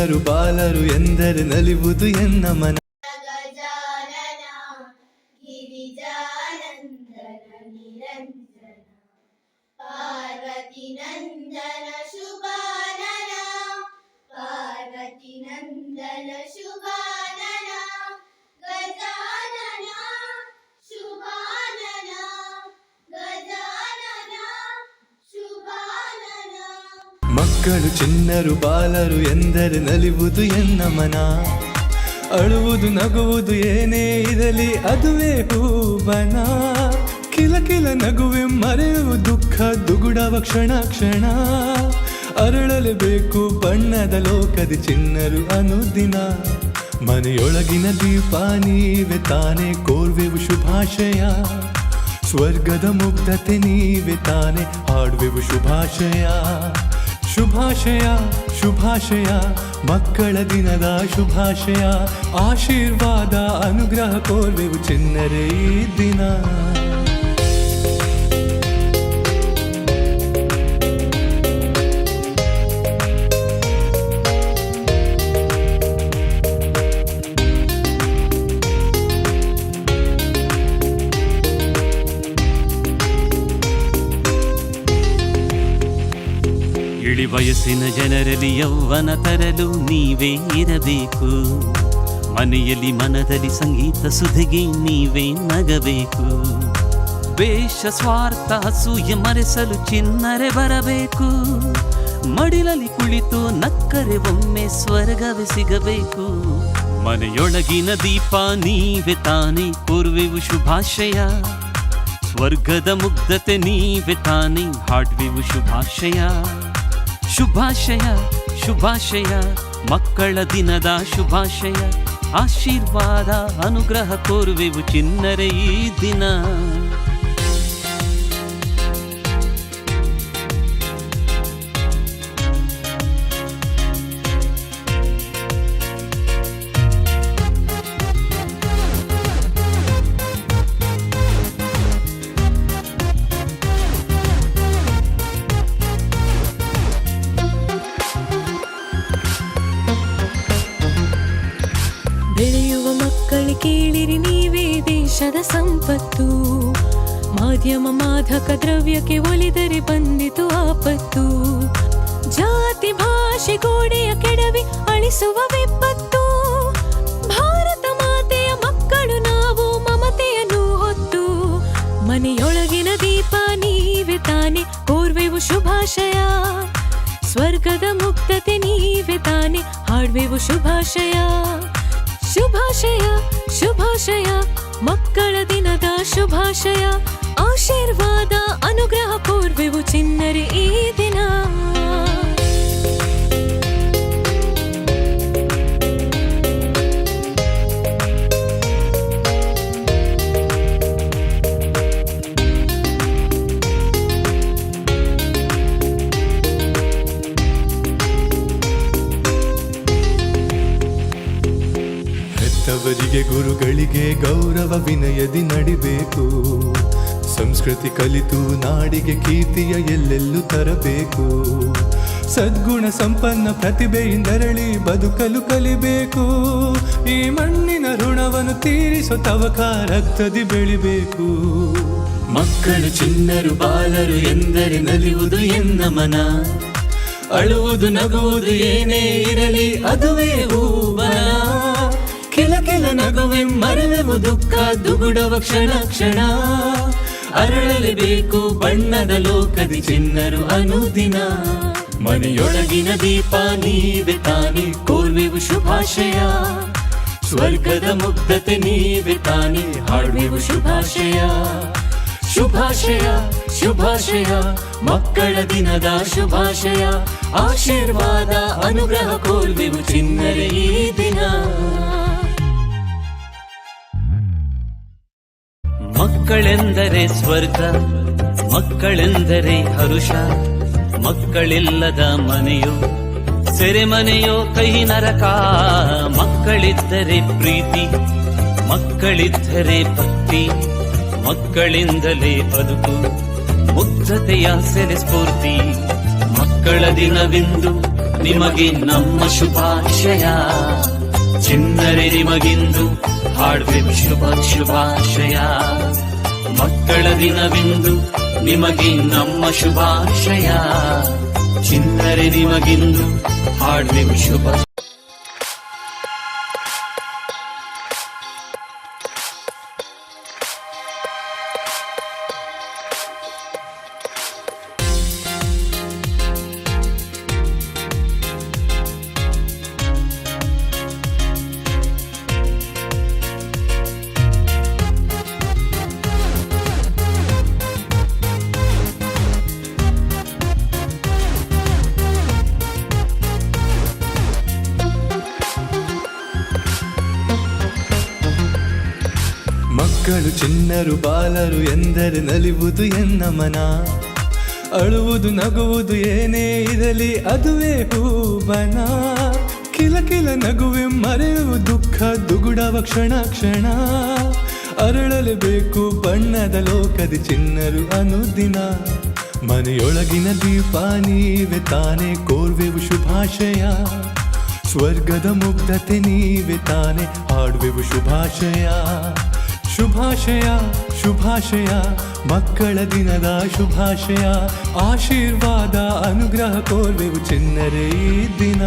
ಮಕ್ಕಳು ಚಿನ್ನರು ಬಾಲರು ಎಂದರೆ ನಲಿವುದು ಎನ್ನ ಮನ ಗಜಾನನ ಗಿರಿಜಾನಂದನ ನಿರಂಜನ ಪಾರ್ವತಿ ನಂದನ ಮಕ್ಕಳು ಚಿನ್ನರು ಬಾಲರು ಎಂದರೆ ನಲಿವುದು ಎನ್ನ ಮನ? ಅಳುವುದು ನಗುವುದು ಏನೇ ಇರಲಿ ಅದುವೇ ಹೂಬನ? ಕಿಲ ಕಿಲ ನಗುವೆ ಮರೆಯುವ ದುಃಖ ದುಗುಡವ ಕ್ಷಣ ಕ್ಷಣ. ಅರಳಲೇಬೇಕು ಬಣ್ಣದ ಲೋಕದಿ ಚಿನ್ನರು ಅನುದಿನ. ಮನೆಯೊಳಗಿನ ದೀಪ ನೀವೆ ತಾನೇ ಕೋರ್ವೆವು ಶುಭಾಶಯ. ಸ್ವರ್ಗದ ಮುಗ್ಧತೆ ನೀವೆ ತಾನೆ ಹಾಡುವೆವು ಶುಭಾಶಯ. ಶುಭಾಶಯ ಶುಭಾಶಯ ಮಕ್ಕಳ ದಿನದ ಶುಭಾಶಯ ಆಶೀರ್ವಾದ ಅನುಗ್ರಹ ಕೋರ್ವೆವು ಚೆನ್ನರೇ ದಿನ. ವಯಸ್ಸಿನ ಜನರಲ್ಲಿ ಯೌವನ ತರಲು ನೀವೇ ಇರಬೇಕು. ಮನೆಯಲ್ಲಿ ಮನದಲ್ಲಿ ಸಂಗೀತ ಸುಧಿಗೆ ನೀವೇ ನಗಬೇಕು. ವೇಷ ಸ್ವಾರ್ಥ, ಅಸೂಯೆ ಮರೆಸಲು ಚಿನ್ನರೆ ಬರಬೇಕು. ಮಡಿಲಲ್ಲಿ ಕುಳಿತು ನಕ್ಕರೆ ಒಮ್ಮೆ ಸ್ವರ್ಗವೇ ಸಿಗಬೇಕು. ಮನೆಯೊಳಗಿನ ದೀಪ ನೀವೇ ತಾನೇ ಕೋರುವೆವು ಶುಭಾಶಯ. ಸ್ವರ್ಗದ ಮುಗ್ಧತೆ ನೀವೇ ತಾನೇ ಹಾಡ್ವೆವು ಶುಭಾಶಯ. ಶುಭಾಶಯ ಶುಭಾಶಯ. ಮಕ್ಕಳ ದಿನದ ಶುಭಾಶಯ. ಆಶೀರ್ವಾದ ಅನುಗ್ರಹ ಕೋರುವೆವು ಚಿನ್ನರೆ ಈ ದಿನ. ದೇಶದ ಸಂಪತ್ತು. ಮಾಧ್ಯಮ ಮಾಧಕ ದ್ರವ್ಯಕ್ಕೆ ಒಲಿದರೆ ಬಂದಿತು ಆಪತ್ತು. ಜಾತಿ, ಭಾಷೆ, ಗೋಡೆಯ ಕೆಡವಿ ಅಳಿಸುವ ವಿಪತ್ತು. ಭಾರತ ಮಾತೆಯ ಮಕ್ಕಳು ನಾವು ಮಮತೆಯನ್ನು ಹೊತ್ತು. ಮನೆಯೊಳಗಿನ ದೀಪ ನೀವೆ ತಾನೆ ಕೋರ್ವೆವು ಶುಭಾಶಯ. ಸ್ವರ್ಗದ ಮುಕ್ತತೆ ನೀವೆ ತಾನೆ ಹಾಡ್ವೆವು ಶುಭಾಶಯ. ಶುಭಾಶಯ. ಶುಭಾಶಯ ಮಕ್ಕಳ ದಿನದ ಶುಭಾಶಯ ಆಶೀರ್ವಾದ ಅನುಗ್ರಹ ಪೂರ್ವೆವು ಚಿನ್ನರಿ ಈ ದಿನ. ಹೆತ್ತವರಿಗೆ ಗುರುಗಳಿಗೆ ಗೌರವ ವಿನಯದಿ ನಡಿಬೇಕು. ಸಂಸ್ಕೃತಿ ಕಲಿತು ನಾಡಿಗೆ ಕೀರ್ತಿಯ ಎಲ್ಲೆಲ್ಲೂ ತರಬೇಕು. ಸದ್ಗುಣ ಸಂಪನ್ನ ಪ್ರತಿಭೆಯಿಂದರಳಿ ಬದುಕಲು ಕಲಿಬೇಕು. ಈ ಮಣ್ಣಿನ ಋಣವನ್ನು ತೀರಿಸೋ ತವಕ ರಕ್ತದಿ ಬೆಳಿಬೇಕು. ಮಕ್ಕಳು ಚಿನ್ನರು ಬಾಲರು ಎಂದರೆ ನಲಿಯುವುದು ಎನ್ನ ಮನ. ಅಳುವುದು ನಗುವುದು ಏನೇ ಇರಲಿ ಅದುವೇ ಹೂವನ ಕಿಲ ಕೆಲ ನಗುವೆ ಮರೆವೆವು ದುಃಖ, ದುಗುಡವ ಕ್ಷಣ ಕ್ಷಣ. ಅರಳಲೇಬೇಕು ಬಣ್ಣದ ಲೋಕದಿ ಚಿನ್ನರು ಅನುದಿನ. ಮನೆಯೊಳಗಿನ ದೀಪ ನೀವೆ ತಾನೆ ಕೋರ್ವೆವು ಶುಭಾಶಯ. ಸ್ವರ್ಗದ ಮುಗ್ಧತೆ ನೀವೆ ತಾನೆ ಹಾಡುವೆವು ಶುಭಾಶಯ. ಶುಭಾಶಯ ಶುಭಾಶಯ, ಮಕ್ಕಳ ದಿನದ ಶುಭಾಶಯ. ಆಶೀರ್ವಾದ, ಅನುಗ್ರಹ ಕೋರ್ವೆವು ಚಿನ್ನರೆ ಈ ದಿನ. ಮಕ್ಕಳೆಂದರೆ ಸ್ವರ್ಗ, ಮಕ್ಕಳೆಂದರೆ ಹರುಷ, ಮಕ್ಕಳಿಲ್ಲದ ಮನೆಯೋ, ಸೆರೆಮನೆಯೋ ಕೈ ನರಕ, ಮಕ್ಕಳಿದ್ದರೆ ಪ್ರೀತಿ, ಮಕ್ಕಳಿದ್ದರೆ ಭಕ್ತಿ, ಮಕ್ಕಳಿಂದಲೇ ಬದುಕು, ಮುಗ್ಧತೆಯ ಸೆರೆ ಸ್ಫೂರ್ತಿ, ಮಕ್ಕಳ ದಿನವೆಂದು ನಿಮಗೆ ನಮ್ಮ ಶುಭಾಶಯ, ಚಿನ್ನರೆ ನಿಮಗಿಂದು ಹಾಡ್ವೆವು ಶುಭ ಶುಭಾಶಯ. ಮಕ್ಕಳ ದಿನವೆಂದು ನಿಮಗೆ ನಮ್ಮ ಶುಭಾಶಯ. ಚಿನ್ನರೆ ನಿಮಗಿಂದು ಹಾಡ್ವೆವು ಶುಭ ಮಕ್ಕಳು ಚಿನ್ನರು ಬಾಲರು ಎಂದರೆ ನಲಿವುದು ಎನ್ನ ಮನ? ಅಳುವುದು ನಗುವುದು ಏನೇ ಇರಲಿ ಅದುವೇ ಹೂಬನ? ಕಿಲ ಕಿಲ ನಗುವೆ ಮರೆಯುವ ದುಃಖ ದುಗುಡವ ಕ್ಷಣ ಕ್ಷಣ. ಅರಳಲೇಬೇಕು ಬಣ್ಣದ ಲೋಕದಿ ಚಿನ್ನರು ಅನುದಿನ. ಮನೆಯೊಳಗಿನ ದೀಪ ನೀವೆ ತಾನೇ ಕೋರ್ವೆವು ಶುಭಾಶಯ. ಸ್ವರ್ಗದ ಮುಗ್ಧತೆ ನೀವೆ ತಾನೆ ಹಾಡುವೆವು ಶುಭಾಶಯ. ಶುಭಾಶಯ ಶುಭಾಶಯ ಮಕ್ಕಳ ದಿನದ ಶುಭಾಶಯ ಆಶೀರ್ವಾದ ಅನುಗ್ರಹ ಕೋರ್ವೆವು ಚಿನ್ನರೇ ದಿನ.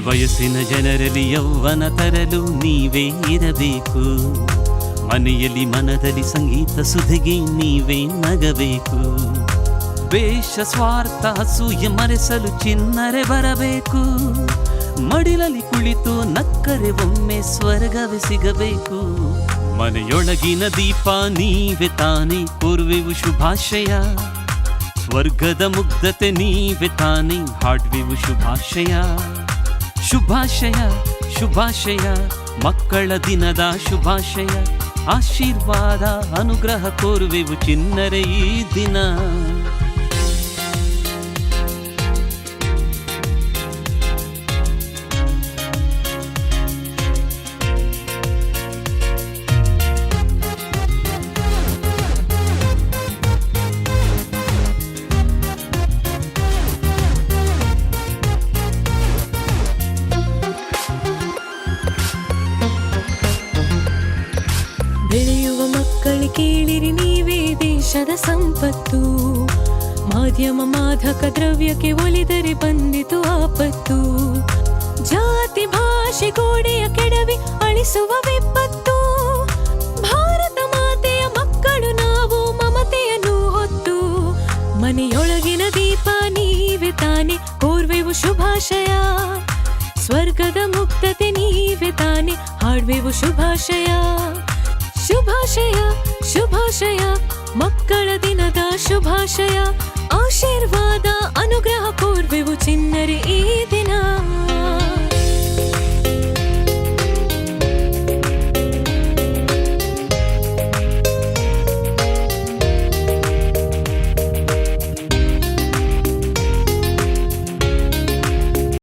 ವಯಸ್ಸಿನ ಜನರಲ್ಲಿ ಯೌವನ ತರಲು ನೀವೇ ಇರಬೇಕು. ಮನೆಯಲ್ಲಿ ಮನದಲ್ಲಿ ಸಂಗೀತ ಸುಧಿಗೆ ನೀವೇ ನಗಬೇಕು. ವೇಷ ಸ್ವಾರ್ಥ, ಅಸೂಯೆ ಮರೆಸಲು ಚಿನ್ನರೆ ಬರಬೇಕು. ಮಡಿಲಲ್ಲಿ ಕುಳಿತು ನಕ್ಕರೆ ಒಮ್ಮೆ ಸ್ವರ್ಗವೇ ಸಿಗಬೇಕು. ಮನೆಯೊಳಗಿನ ದೀಪ ನೀವೇ ತಾನೇ ಕೋರುವೆವು ಶುಭಾಶಯ. ಸ್ವರ್ಗದ ಮುಗ್ಧತೆ ನೀವೇ ತಾನೇ, ಹಾಡ್ವೆವು ಶುಭಾಶಯ. ಶುಭಾಶಯ ಶುಭಾಶಯ. ಮಕ್ಕಳ ದಿನದ ಶುಭಾಶಯ. ಆಶೀರ್ವಾದ ಅನುಗ್ರಹ ಕೋರುವೆವು ಚಿನ್ನರೆ ಈ ದಿನ. ಕೇಳಿರಿ ನೀವೇ ದೇಶದ ಸಂಪತ್ತು. ಮಾಧ್ಯಮ ಮಾಧಕ ದ್ರವ್ಯಕ್ಕೆ ಒಲಿದರೆ ಬಂದಿತು ಆಪತ್ತು. ಜಾತಿ, ಭಾಷೆ, ಗೋಡೆಯ ಕೆಡವಿ ಅಳಿಸುವ ವಿಪತ್ತು. ಭಾರತ ಮಾತೆಯ ಮಕ್ಕಳು ನಾವು ಮಮತೆಯನ್ನು ಹೊತ್ತು. ಮನೆಯೊಳಗಿನ ದೀಪ ನೀವೆ ತಾನೆ ಕೋರ್ವೆವು ಶುಭಾಶಯ. ಸ್ವರ್ಗದ ಮುಕ್ತತೆ ನೀವೆ ತಾನೆ ಹಾಡ್ವೆವು ಶುಭಾಶಯ. ಶುಭಾಶಯ ಶುಭಾಶಯ ಮಕ್ಕಳ ದಿನದ ಶುಭಾಶಯ ಆಶೀರ್ವಾದ